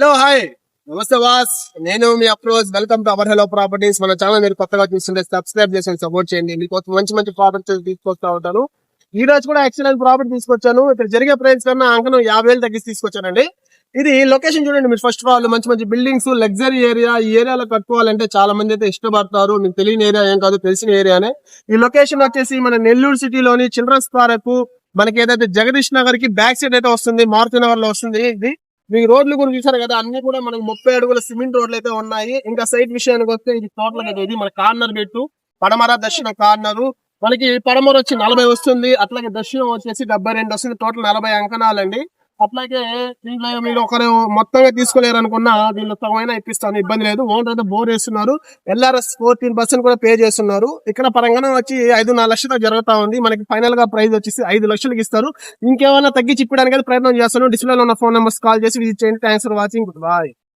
Hello hi. నమస్తే వాస్ నేను మీ approach welcome to our hello properties. మన ఛానల్ మీరు కొత్తగా చూస్తుంటే సబ్స్క్రైబ్ చేసి సపోర్ట్ చేయండి. మీకోసం మంచి మంచి ప్రాపర్టీస్ తీసుకొస్తా ఉంటాను. ఈ రోజు కూడా ఎక్సలెంట్ ప్రాపర్టీ తీసుకొచ్చాను. ఇక్కడ జరిగే ప్రైస్ కన్నా అంకనం యాభై వేలు తగ్గించి తీసుకొచ్చానండి. ఇది లొకేషన్ చూడండి మీరు. ఫస్ట్ ఆఫ్ ఆల్ మంచి మంచి బిల్డింగ్స్ లగ్జరీ ఏరియా ఈ ఏరియాలో కట్టుకోవాలంటే చాలా మంది అయితే ఇష్టపడతారు. మీకు తెలియని ఏరియా ఏం కాదు తెలిసిన ఏరియానే ఈ లొకేషన్ వచ్చేసి మన నెల్లూరు సిటీలోని చిల్డ్రన్స్ పార్క్ మనకి ఏదైతే జగదీష్ నగర్కి బ్యాక్ సైడ్ అయితే వస్తుంది. మారుతి నగర్లో వస్తుంది. ఇది మీకు రోడ్లు కూడా చూసారు కదా అన్ని కూడా మనకు ముప్పై అడుగుల సిమెంట్ రోడ్లు అయితే ఉన్నాయి. ఇంకా సైట్ విషయానికి వస్తే ఇది టోటల్గా ఇది మన కార్నర్ పెట్టు పడమర దక్షిణ కార్నర్. మనకి పడమర వచ్చి నలభై వస్తుంది. అట్లాగే దక్షిణం వచ్చేసి డెబ్బై రెండు వస్తుంది. టోటల్ నలభై అంకణాలండి. అట్లాగే దీంట్లో మీరు ఒకరు మొత్తంగా తీసుకోలేరు అనుకున్నా దీనిలో సగమైనా ఇప్పిస్తాను ఇబ్బంది లేదు. ఓనర్ అయితే బోర్ వేస్తున్నారు. ఎల్ఆర్ఎస్ ఫోర్టీన్ పర్సెంట్ కూడా పే చేస్తున్నారు. ఇక్కడ పరంగానే వచ్చి ఐదు నాలుగు లక్షలతో జరుగుతా ఉంది. మనకి ఫైనల్గా ప్రైస్ వచ్చేసి ఐదు లక్షలకి ఇస్తారు. ఇంకేమైనా తగ్గించి ఇప్పడానికి ప్రయత్నం చేస్తాను. డిస్ప్లేలో ఉన్న ఫోన్ నెంబర్స్ కాల్ చేసి విజిట్ చేయండి. Thanks for watching bye